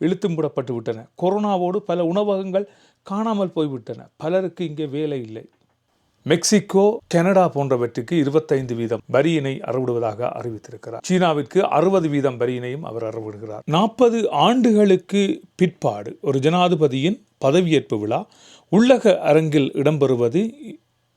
இழுத்து மூடப்பட்டு விட்டன. கொரோனாவோடு பல உணவகங்கள் காணாமல் போய்விட்டன. பலருக்கு இங்கே வேலை இல்லை. மெக்சிகோ கனடா போன்றவற்றுக்கு இருபத்தைந்து வீதம் வரியினை அறவிடுவதாக அறிவித்திருக்கிறார். சீனாவிற்கு அறுபது வீதம் வரியினையும் அவர் அறவிடுகிறார். நாற்பது ஆண்டுகளுக்கு பிற்பாடு ஒரு ஜனாதிபதியின் பதவியேற்பு விழா உள்ளக அரங்கில் இடம்பெறுவது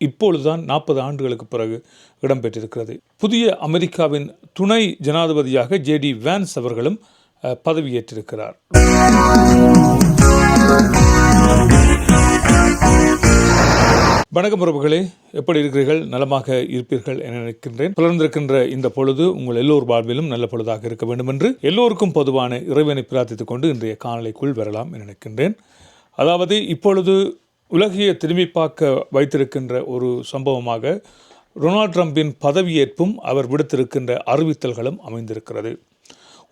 இப்பொழுதுதான் நாற்பது ஆண்டுகளுக்கு பிறகு இடம்பெற்றிருக்கிறது. புதிய அமெரிக்காவின் துணை ஜனாதிபதியாக ஜேடி வேன்ஸ் அவர்களும் பதவியேற்றிருக்கிறார். வணக்கம் உறவுகளே எப்படி இருக்கிறீர்கள்? நலமாக இருப்பீர்கள் என நினைக்கின்றேன். தொடர்ந்திருக்கின்ற இந்த பொழுது உங்கள் எல்லோர் வாழ்விலும் நல்ல பொழுதாக இருக்க வேண்டும் என்று எல்லோருக்கும் பொதுவான இறைவனை பிரார்த்தித்துக் கொண்டு இன்றைய காணொளிக்குள் வரலாம் என நினைக்கின்றேன். அதாவது இப்பொழுது உலகையை திரும்பி பார்க்க வைத்திருக்கின்ற ஒரு சம்பவமாக டொனால்ட் ட்ரம்பின் பதவியேற்பும் அவர் விடுத்திருக்கின்ற அறிவித்தல்களும் அமைந்திருக்கிறது.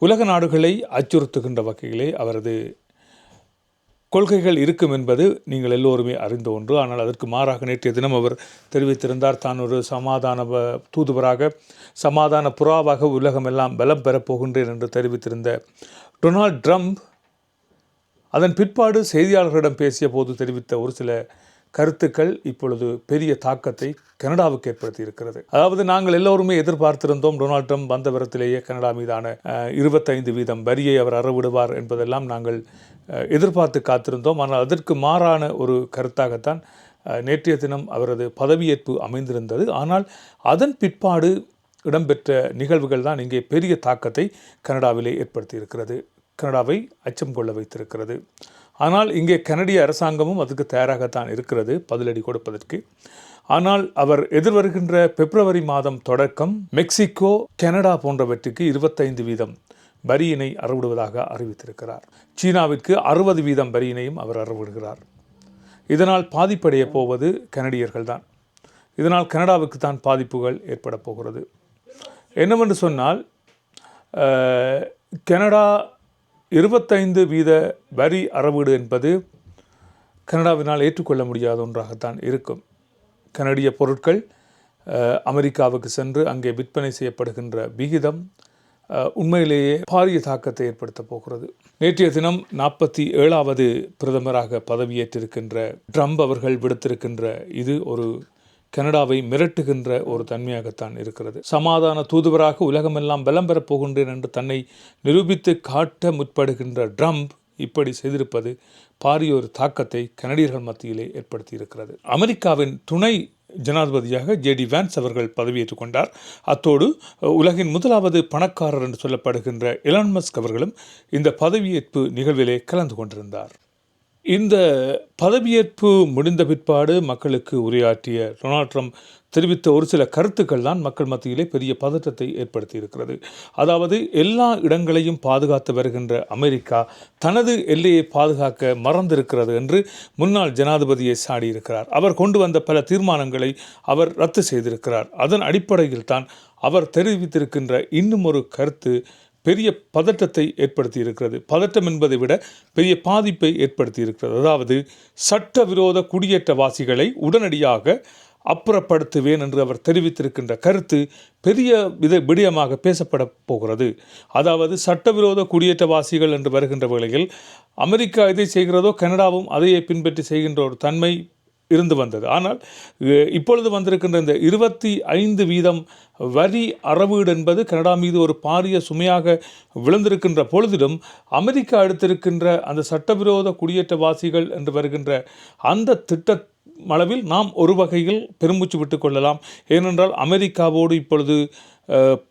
உலக நாடுகளை அச்சுறுத்துகின்ற வகையிலே அவரது கொள்கைகள் இருக்கும் என்பது நீங்கள் எல்லோருமே அறிந்த ஒன்று. ஆனால் அதற்கு மாறாக நேற்றைய தினம் அவர் தெரிவித்திருந்தார் தான் ஒரு சமாதான தூதுவராக சமாதான புறாவாக உலகமெல்லாம் பலம் பெறப்போகின்றேன் என்று தெரிவித்திருந்த டொனால்ட் ட்ரம்ப் அதன் பிற்பாடு செய்தியாளர்களிடம் பேசிய போது தெரிவித்த ஒரு சில கருத்துக்கள் இப்பொழுது பெரிய தாக்கத்தை கனடாவுக்கு ஏற்படுத்தி இருக்கிறது அதாவது நாங்கள் எல்லோருமே எதிர்பார்த்திருந்தோம் டொனால்ட் ட்ரம்ப் வந்த விரத்திலேயே கனடா மீதான இருபத்தைந்து வீதம் வரியை அவர் அறவிடுவார் என்பதெல்லாம் நாங்கள் எதிர்பார்த்து காத்திருந்தோம். ஆனால் அதற்கு மாறான ஒரு கருத்தாகத்தான் நேற்றைய தினம் அவரது பதவியேற்பு அமைந்திருந்தது. ஆனால் அதன் பிற்பாடு இடம்பெற்ற நிகழ்வுகள் தான் இங்கே பெரிய தாக்கத்தை கனடாவிலே ஏற்படுத்தியிருக்கிறது. கனடாவை அச்சம் கொள்ள வைத்திருக்கிறது. ஆனால் இங்கே கனடிய அரசாங்கமும் அதுக்கு தயாராகத்தான் இருக்கிறது. பதிலடி கொடுப்பதற்கு. ஆனால் அவர் எதிர்வருகின்ற பிப்ரவரி மாதம் தொடக்கம் மெக்சிகோ கனடா போன்றவற்றுக்கு இருபத்தைந்து வீதம் வரியினை அறவிடுவதாக அறிவித்திருக்கிறார். சீனாவிற்கு அறுபது வீதம் வரியினையும் அவர் அறவிடுகிறார். இதனால் பாதிப்படைய போவது கனடியர்கள் தான் இதனால் கனடாவுக்கு தான் பாதிப்புகள் ஏற்பட போகிறது. என்னவென்று சொன்னால் கனடா இருபத்தைந்து வீத வரி அறவீடு என்பது கனடாவினால் ஏற்றுக்கொள்ள முடியாத ஒன்றாகத்தான் இருக்கும். கனடிய பொருட்கள் அமெரிக்காவுக்கு சென்று அங்கே விற்பனை செய்யப்படுகின்ற விகிதம் உண்மையிலேயே பாரிய தாக்கத்தை ஏற்படுத்த போகிறது. நேற்றைய தினம் நாற்பத்தி ஏழாவது பிரதமராக பதவியேற்றிருக்கின்ற ட்ரம்ப் அவர்கள் விடுத்திருக்கின்ற இது ஒரு கனடாவை மிரட்டுகின்ற ஒரு தன்மையாகத்தான் இருக்கிறது. சமாதான தூதுவராக உலகமெல்லாம் பலம் பெறப் போகின்றேன் என்று தன்னை நிரூபித்து காட்ட முற்படுகின்ற ட்ரம்ப் இப்படி செய்திருப்பது பாரிய ஒரு தாக்கத்தை கனடியர்கள் மத்தியிலே ஏற்படுத்தி இருக்கிறது அமெரிக்காவின் துணை ஜனாதிபதியாக ஜேடி வேன்ஸ் அவர்கள் பதவியேற்றுக் கொண்டார். அத்தோடு உலகின் முதலாவது பணக்காரர் என்று சொல்லப்படுகின்ற எலான் மஸ்க் அவர்களும் இந்த பதவியேற்பு நிகழ்விலே கலந்து கொண்டிருந்தார். இந்த பதவியேற்பு முடிந்த பிற்பாடு மக்களுக்கு உரையாற்றிய டொனால்ட் ட்ரம்ப் தெரிவித்த ஒரு சில கருத்துக்கள் தான் மக்கள் மத்தியிலே பெரிய பதற்றத்தை ஏற்படுத்தி இருக்கிறது அதாவது எல்லா இடங்களையும் பாதுகாத்து வருகின்ற அமெரிக்கா தனது எல்லையை பாதுகாக்க மறந்திருக்கிறது என்று முன்னாள் ஜனாதிபதியை சாடியிருக்கிறார். அவர் கொண்டு வந்த பல தீர்மானங்களை அவர் ரத்து செய்திருக்கிறார். அதன் அடிப்படையில் தான் அவர் தெரிவித்திருக்கின்ற இன்னும் ஒரு கருத்து பெரிய பதட்டத்தை ஏற்படுத்தி இருக்கிறது பதட்டம் என்பதை விட பெரிய பாதிப்பை ஏற்படுத்தி இருக்கிறது அதாவது சட்டவிரோத குடியேற்றவாசிகளை உடனடியாக அப்புறப்படுத்துவேன் என்று அவர் தெரிவித்திருக்கின்ற கருத்து பெரிய வித விடயமாக பேசப்பட போகிறது. அதாவது சட்டவிரோத குடியேற்றவாசிகள் என்று வருகின்ற வேளையில் அமெரிக்கா இதை செய்கிறதோ கனடாவும் அதையே பின்பற்றி செய்கின்ற ஒரு தன்மை இருந்து வந்தது. ஆனால் இப்பொழுது வந்திருக்கின்ற இந்த இருபத்தி ஐந்து வீதம் வரி அறவீடு என்பது கனடா மீது ஒரு பாரிய சுமையாக விழுந்திருக்கின்ற பொழுதிலும் அமெரிக்கா எடுத்திருக்கின்ற அந்த சட்டவிரோத குடியேற்றவாசிகள் என்று வருகின்ற அந்த திட்ட அளவில் நாம் ஒரு வகையில் பெருமூச்சு விட்டு கொள்ளலாம். ஏனென்றால் அமெரிக்காவோடு இப்பொழுது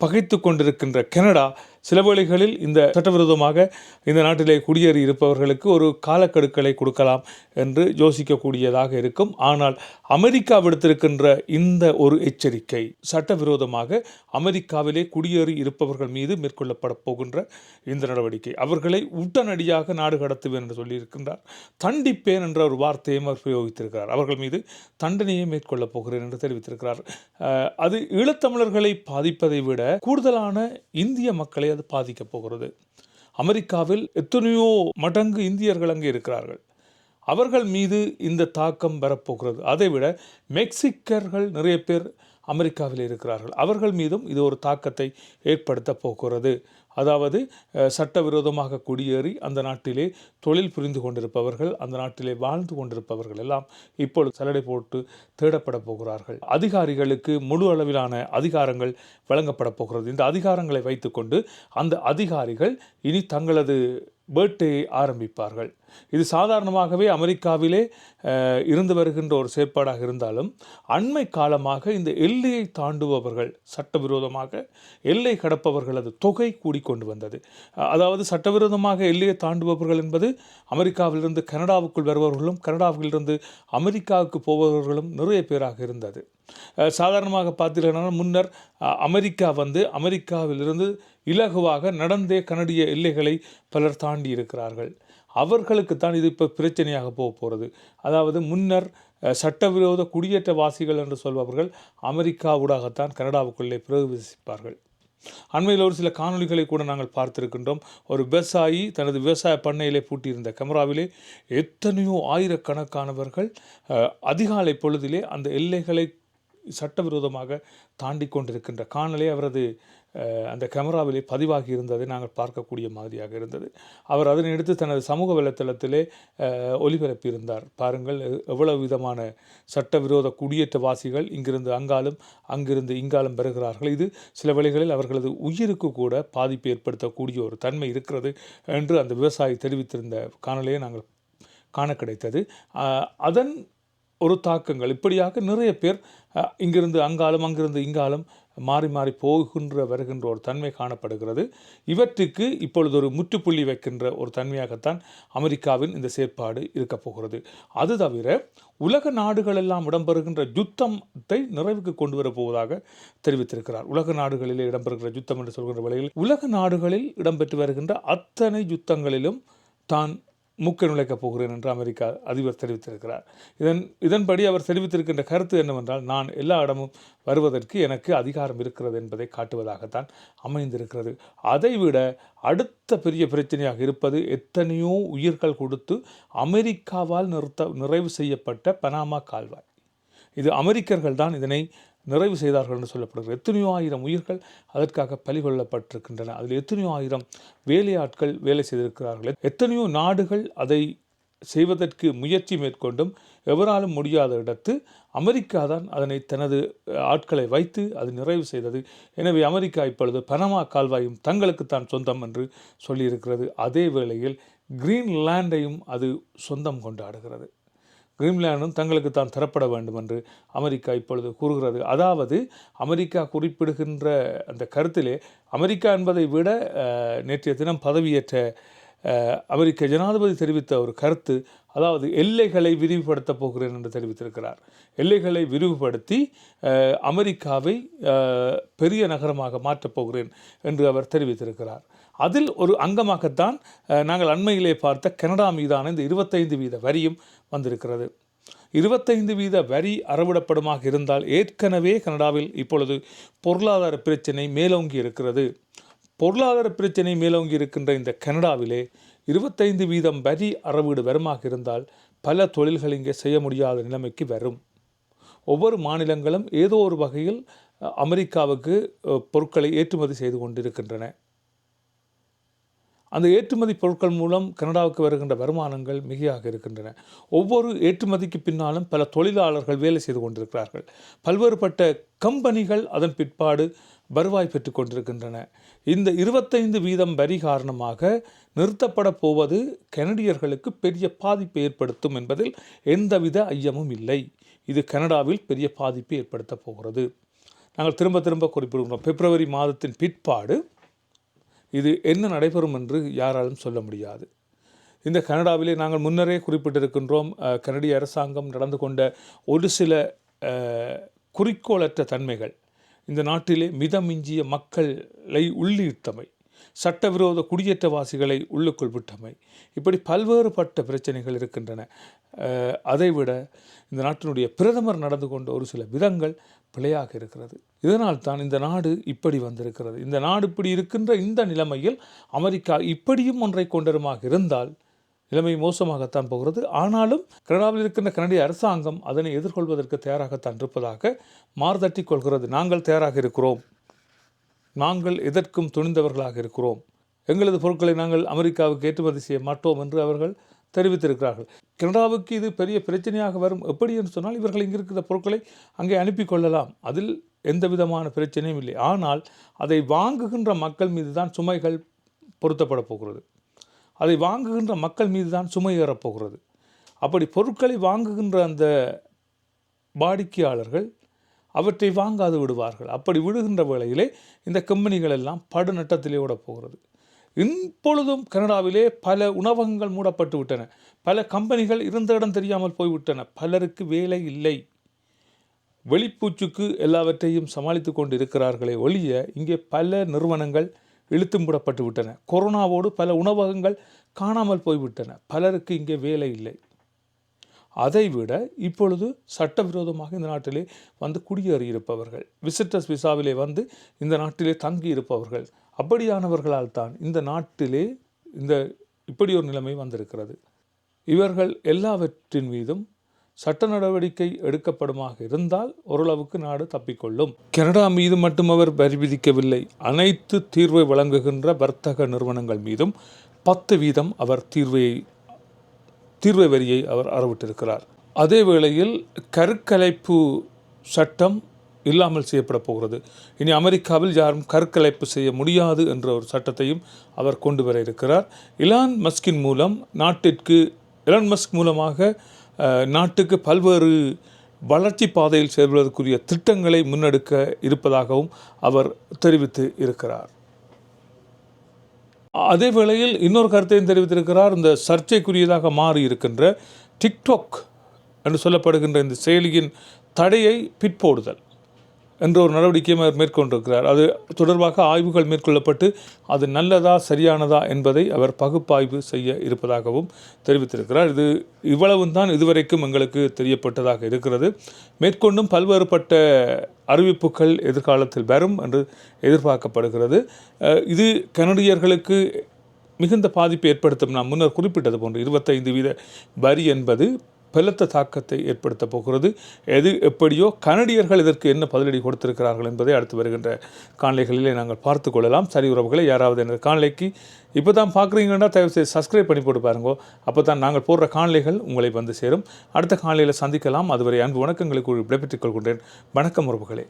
பகைத்து கொண்டிருக்கின்ற கனடா சில வேளைகளில் இந்த சட்டவிரோதமாக இந்த நாட்டிலே குடியேறி இருப்பவர்களுக்கு ஒரு காலக்கெடுக்களை கொடுக்கலாம் என்று யோசிக்கக்கூடியதாக இருக்கும். ஆனால் அமெரிக்கா விடுத்திருக்கின்ற இந்த ஒரு எச்சரிக்கை சட்டவிரோதமாக அமெரிக்காவிலே குடியேறி இருப்பவர்கள் மீது மேற்கொள்ளப்பட போகின்ற இந்த நடவடிக்கை. அவர்களை உடனடியாக நாடு கடத்துவேன் என்று சொல்லியிருக்கின்றார். தண்டிப்பேன் என்ற ஒரு வார்த்தையும் அவர் பிரயோகித்திருக்கிறார் அவர்கள் மீது தண்டனையை மேற்கொள்ளப் போகிறேன் என்று தெரிவித்திருக்கிறார். அது ஈழத்தமிழர்களை பாதிப்பதை விட கூடுதலான இந்திய மக்களை அது பாதிக்கப் போகிறது. அமெரிக்காவில் எத்தனையோ மடங்கு இந்தியர்கள் அங்கே இருக்கிறார்கள். அவர்கள் மீது இந்த தாக்கம் வரப்போகிறது. அதைவிட மெக்சிக்கர்கள் நிறைய பேர் அமெரிக்காவில் இருக்கிறார்கள். அவர்கள் மீதும் இது ஒரு தாக்கத்தை ஏற்படுத்த போகிறது. அதாவது சட்டவிரோதமாக குடியேறி அந்த நாட்டிலே தொழில் புரிந்து கொண்டிருப்பவர்கள் அந்த நாட்டிலே வாழ்ந்து கொண்டிருப்பவர்கள் எல்லாம் இப்பொழுது சலடை போட்டு தேடப்பட போகிறார்கள். அதிகாரிகளுக்கு முழு அளவிலான அதிகாரங்கள் வழங்கப்பட போகிறது. இந்த அதிகாரங்களை வைத்துக்கொண்டு அந்த அதிகாரிகள் இனி தங்களது வேட்டையை ஆரம்பிப்பார்கள். இது சாதாரணமாகவே அமெரிக்காவிலே இருந்து வருகின்ற ஒரு செயற்பாடாக இருந்தாலும் அண்மை காலமாக இந்த எல்லையை தாண்டுபவர்கள் சட்டவிரோதமாக எல்லை கடப்பவர்களது தொகை கூடிக்கொண்டு வந்தது. அதாவது சட்டவிரோதமாக எல்லையை தாண்டுபவர்கள் என்பது அமெரிக்காவிலிருந்து கனடாவுக்குள் வருபவர்களும் கனடாவிலிருந்து அமெரிக்காவுக்கு போபவர்களும் நிறைய பேராக இருந்தது. சாதாரணமாக பார்த்தீங்கன்னா முன்னர் அமெரிக்கா வந்து அமெரிக்காவிலிருந்து இலகுவாக நடந்தே கனடிய எல்லைகளை பலர் தாண்டி இருக்கிறார்கள். அவர்களுக்குத்தான் இது இப்போ பிரச்சனையாக போக போகிறது அதாவது முன்னர் சட்டவிரோத குடியேற்றவாசிகள் என்று சொல்பவர்கள் அமெரிக்காவூடாகத்தான் கனடாவுக்குள்ளே பிரவேசிப்பார்கள். அண்மையில் ஒரு சில காணொளிகளை கூட நாங்கள் பார்த்திருக்கின்றோம். ஒரு விவசாயி தனது விவசாய பண்ணையிலே பூட்டியிருந்த கேமராவிலே எத்தனையோ ஆயிரக்கணக்கானவர்கள் அதிகாலை பொழுதிலே அந்த எல்லைகளை சட்டவிரோதமாக தாண்டி கொண்டிருக்கின்ற காணலே அவரது அந்த கேமராவிலே பதிவாகி இருந்ததை நாங்கள் பார்க்கக்கூடிய மாதிரியாக இருந்தது. அவர் அதனை எடுத்து தனது சமூக வலைத்தளத்திலே ஒலிபரப்பியிருந்தார். பாருங்கள் எவ்வளவு விதமான சட்டவிரோத குடியேற்றவாசிகள் இங்கிருந்து அங்காலும் அங்கிருந்து இங்காலும் பெறுகிறார்கள் இது சில வேளைகளில் அவர்களது உயிருக்கு கூட பாதிப்பு ஏற்படுத்தக்கூடிய ஒரு தன்மை இருக்கிறது என்று அந்த விவசாயி தெரிவித்திருந்த காணொலியை நாங்கள் காண கிடைத்தது. அதன் ஒரு தாக்கங்கள். இப்படியாக நிறைய பேர் இங்கிருந்து அங்காலும் அங்கிருந்து இங்காலும் மாறி மாறி போகின்ற வருகின்ற ஒரு தன்மை காணப்படுகிறது. இவற்றுக்கு இப்பொழுது ஒரு முற்றுப்புள்ளி வைக்கின்ற ஒரு தன்மையாகத்தான் அமெரிக்காவின் இந்த செயற்பாடு இருக்கப் போகிறது. அது தவிர உலக நாடுகள் எல்லாம் இடம்பெறுகின்ற யுத்தத்தை நிறைவுக்கு கொண்டு வரப்போவதாக தெரிவித்திருக்கிறார். உலக நாடுகளில் இடம்பெறுகிற யுத்தம் என்று சொல்கின்ற வேளையில் உலக நாடுகளில் இடம்பெற்று வருகின்ற அத்தனை யுத்தங்களிலும் தான் மூக்க நுழைக்கப் போகிறேன் என்று அமெரிக்கா அதிபர் தெரிவித்திருக்கிறார். இதன் இதன்படி அவர் தெரிவித்திருக்கின்ற கருத்து என்னவென்றால் நான் எல்லா இடமும் வருவதற்கு எனக்கு அதிகாரம் இருக்கிறது என்பதை காட்டுவதாகத்தான் அமைந்திருக்கிறது. அதைவிட அடுத்த பெரிய பிரச்சனையாக இருப்பது எத்தனையோ உயிர்கள் கொடுத்து அமெரிக்காவால் நிறுத்த நிறைவு செய்யப்பட்ட பனாமா கால்வாய். இது அமெரிக்கர்கள் தான் இதனை நிறைவு செய்தார்கள் என்று சொல்லப்படுகிறது. எத்தனையோ ஆயிரம் உயிர்கள் அதற்காக பலிகொள்ளப்பட்டிருக்கின்றன அதில் எத்தனையோ ஆயிரம் வேலையாட்கள் வேலை செய்திருக்கிறார்கள். எத்தனையோ நாடுகள் அதை செய்வதற்கு முயற்சி மேற்கொண்டும் எவராலும் முடியாத இடத்து அமெரிக்கா தான் அதனை தனது ஆட்களை வைத்து அது நிறைவு செய்தது. எனவே அமெரிக்கா இப்பொழுது பனமா கால்வாயும் தங்களுக்குத்தான் சொந்தம் என்று சொல்லியிருக்கிறது. அதே வேளையில் கிரீன்லாண்டையும் அது சொந்தம் கொண்டாடுகிறது. கிரீன்லாண்டும் தங்களுக்கு தான் தரப்பட வேண்டும் என்று அமெரிக்கா இப்பொழுது கூறுகிறது. அதாவது அமெரிக்கா குறிப்பிடுகின்ற அந்த கருத்திலே அமெரிக்கா என்பதை விட நேற்றைய தினம் பதவியேற்ற அமெரிக்க ஜனாதிபதி தெரிவித்த ஒரு கருத்து அதாவது எல்லைகளை விரிவுபடுத்தப் போகிறேன் என்று தெரிவித்திருக்கிறார். எல்லைகளை விரிவுபடுத்தி அமெரிக்காவை பெரிய நகரமாக மாற்றப் போகிறேன் என்று அவர் தெரிவித்திருக்கிறார். அதில் ஒரு அங்கமாகத்தான் நாங்கள் அண்மையிலே பார்த்த கனடா மீதான இந்த இருபத்தைந்து வீத வரியும் வந்திருக்கிறது. இருபத்தைந்து வீத வரி அறவிடப்படுமாக இருந்தால் ஏற்கனவே கனடாவில் இப்பொழுது பொருளாதார பிரச்சனை மேலோங்கி இருக்கிறது. பொருளாதார பிரச்சனை மேலோங்கி இருக்கின்ற இந்த கனடாவிலே இருபத்தைந்து வீதம் வரி அறவீடு வருமாக இருந்தால் பல தொழில்கள் இங்கே செய்ய முடியாத நிலைமைக்கு வரும். ஒவ்வொரு மாநிலங்களும் ஏதோ ஒரு வகையில் அமெரிக்காவுக்கு பொருட்களை ஏற்றுமதி செய்து கொண்டிருக்கின்றன. அந்த ஏற்றுமதி பொருட்கள் மூலம் கனடாவுக்கு வருகின்ற வருமானங்கள் மிகையாக இருக்கின்றன. ஒவ்வொரு ஏற்றுமதிக்கு பின்னாலும் பல தொழிலாளர்கள் வேலை செய்து கொண்டிருக்கிறார்கள். பல்வேறுபட்ட கம்பெனிகள் அதன் பிற்பாடு வருவாய் பெற்று கொண்டிருக்கின்றன. இந்த இருபத்தைந்து வீதம் வரி காரணமாக நிறுத்தப்பட போவது கனடியர்களுக்கு பெரிய பாதிப்பை ஏற்படுத்தும் என்பதில் எந்தவித ஐயமும் இல்லை. இது கனடாவில் பெரிய பாதிப்பை ஏற்படுத்தப் போகிறது. நாங்கள் திரும்ப திரும்ப குறிப்பிடுகிறோம். பிப்ரவரி மாதத்தின் பிற்பாடு இது என்ன நடைபெறும் என்று யாராலும் சொல்ல முடியாது. இந்த கனடாவிலே நாங்கள் முன்னரே குறிப்பிட்டிருக்கின்றோம் கனடிய அரசாங்கம் நடந்து கொண்ட ஒரு சில குறிக்கோளற்ற தன்மைகள். இந்த நாட்டிலே மிதமிஞ்சிய மக்களை உள்ளீர்த்தமை சட்டவிரோத குடியேற்றவாசிகளை உள்ளுக்குள் விட்டமை இப்படி பல்வேறுபட்ட பிரச்சனைகள் இருக்கின்றன. அதைவிட இந்த நாட்டினுடைய பிரதமர் நடந்து கொண்ட ஒரு சில விதங்கள் பிழையாக இருக்கிறது. இதனால் தான் இந்த நாடு இப்படி வந்திருக்கிறது. இந்த நாடு இப்படி இருக்கின்ற இந்த நிலைமையில் அமெரிக்கா இப்படியும் ஒன்றை கொண்டருமாக இருந்தால் நிலைமை மோசமாகத்தான் போகிறது. ஆனாலும் கனடாவில் இருக்கின்ற கனடிய அரசாங்கம் அதனை எதிர்கொள்வதற்கு தயாராகத்தான் இருப்பதாக மார்தட்டி கொள்கிறது. நாங்கள் தயாராக இருக்கிறோம். நாங்கள் எதற்கும் துணிந்தவர்களாக இருக்கிறோம். எங்களது பொருட்களை நாங்கள் அமெரிக்காவுக்கு ஏற்றுமதி செய்ய மாட்டோம் என்று அவர்கள் தெரிவித்திருக்கிறார்கள். கனடாவுக்கு இது பெரிய பிரச்சனையாக வரும். எப்படி என்று சொன்னால் இவர்கள் இங்கே இருக்கிற பொருட்களை அங்கே அனுப்பி கொள்ளலாம் அதில் எந்த விதமான பிரச்சனையும் இல்லை. ஆனால் அதை வாங்குகின்ற மக்கள் மீது தான் சுமைகள் பொருத்தப்பட போகிறது. அதை வாங்குகின்ற மக்கள் மீது தான் சுமை ஏறப்போகிறது அப்படி பொருட்களை வாங்குகின்ற அந்த வாடிக்கையாளர்கள் அவற்றை வாங்காது விடுவார்கள். அப்படி விடுகின்ற வேளையிலே இந்த கம்பெனிகள் எல்லாம் படுநட்டத்திலே ஓடப் போகிறது. இப்பொழுதும் கனடாவிலே பல உணவகங்கள் மூடப்பட்டு விட்டன. பல கம்பெனிகள் இருந்த இடம் தெரியாமல் போய்விட்டன பலருக்கு வேலை இல்லை. வெளிப்பூச்சுக்கு எல்லாவற்றையும் சமாளித்து கொண்டு இருக்கிறார்களே ஒழிய இங்கே பல நிறுவனங்கள் இழுத்து மூடப்பட்டு விட்டன. கொரோனாவோடு பல உணவகங்கள் காணாமல் போய்விட்டன பலருக்கு இங்கே வேலை இல்லை. அதைவிட இப்பொழுது சட்டவிரோதமாக இந்த நாட்டிலே வந்து குடியேறியிருப்பவர்கள் விசிட்டர்ஸ் விசாவிலே வந்து இந்த நாட்டிலே தங்கி இருப்பவர்கள் அப்படியானவர்களால் தான் இந்த நாட்டிலே இந்த இப்படி ஒரு நிலைமை வந்திருக்கிறது. இவர்கள் எல்லாவற்றின் மீதும் சட்ட நடவடிக்கை எடுக்கப்படுமாக இருந்தால் ஓரளவுக்கு நாடு தப்பிக்கொள்ளும். கனடா மீது மட்டும் அவர் வரி விதிக்கவில்லை அனைத்து தீர்வை வழங்குகின்ற வர்த்தக நிறுவனங்கள் மீதும் பத்து வீதம் அவர் தீர்வை தீர்வை வரியை அவர் அறவிட்டிருக்கிறார். அதே வேளையில் கருக்கலைப்பு சட்டம் இல்லாமல் செய்யப்பட போகிறது. இனி அமெரிக்காவில் யாரும் கற்கலைப்பு செய்ய முடியாது என்ற ஒரு சட்டத்தையும் அவர் கொண்டு வர இருக்கிறார். இலான் மஸ்கின் மூலம் நாட்டிற்கு இலான் மஸ்க் மூலமாக நாட்டுக்கு பல்வேறு வளர்ச்சி பாதையில் செல்வதற்குரிய திட்டங்களை முன்னெடுக்க இருப்பதாகவும் அவர் தெரிவித்து இருக்கிறார். அதே வேளையில் இன்னொரு கருத்தையும் தெரிவித்திருக்கிறார். இந்த சர்ச்சைக்குரியதாக மாறி இருக்கின்ற டிக்டாக் என்று சொல்லப்படுகின்ற இந்த செயலியின் தடையை பிற்போடுதல். என்ற ஒரு நடவடிக்கையும் அவர் மேற்கொண்டிருக்கிறார். அது தொடர்பாக ஆய்வுகள் மேற்கொள்ளப்பட்டு அது நல்லதா சரியானதா என்பதை அவர் பகுப்பாய்வு செய்ய இருப்பதாகவும் தெரிவித்திருக்கிறார். இது இவ்வளவும் தான் இதுவரைக்கும் எங்களுக்கு தெரியப்பட்டதாக இருக்கிறது. மேற்கொண்டும் பல்வேறுபட்ட அறிவிப்புகள் எதிர்காலத்தில் வரும் என்று எதிர்பார்க்கப்படுகிறது. இது கனடியர்களுக்கு மிகுந்த பாதிப்பை ஏற்படுத்தும். நான் முன்னர் குறிப்பிட்டது போன்று இருபத்தைந்து வீத வரி என்பது பலத்த தாக்கத்தை ஏற்படுத்த போகிறது. எது எப்படியோ கனடியர்கள் இதற்கு என்ன பதிலடி கொடுத்திருக்கிறார்கள் என்பதை அடுத்து வருகின்ற காணொலிகளிலே நாங்கள் பார்த்து கொள்ளலாம். சரி உறவுகளை யாராவது எனது காணொலிக்கு இப்போ தான் பார்க்குறீங்கன்னா தயவு செய்து சப்ஸ்கிரைப் பண்ணி போட்டு பாருங்கோ. அப்போ தான் நாங்கள் போடுற காணொலிகள் உங்களை வந்து சேரும். அடுத்த காணொலியில் சந்திக்கலாம். அதுவரை அன்பு வணக்கங்களுக்கு விடைபெற்றுக் கொள்கின்றேன். வணக்கம் உறவுகளே.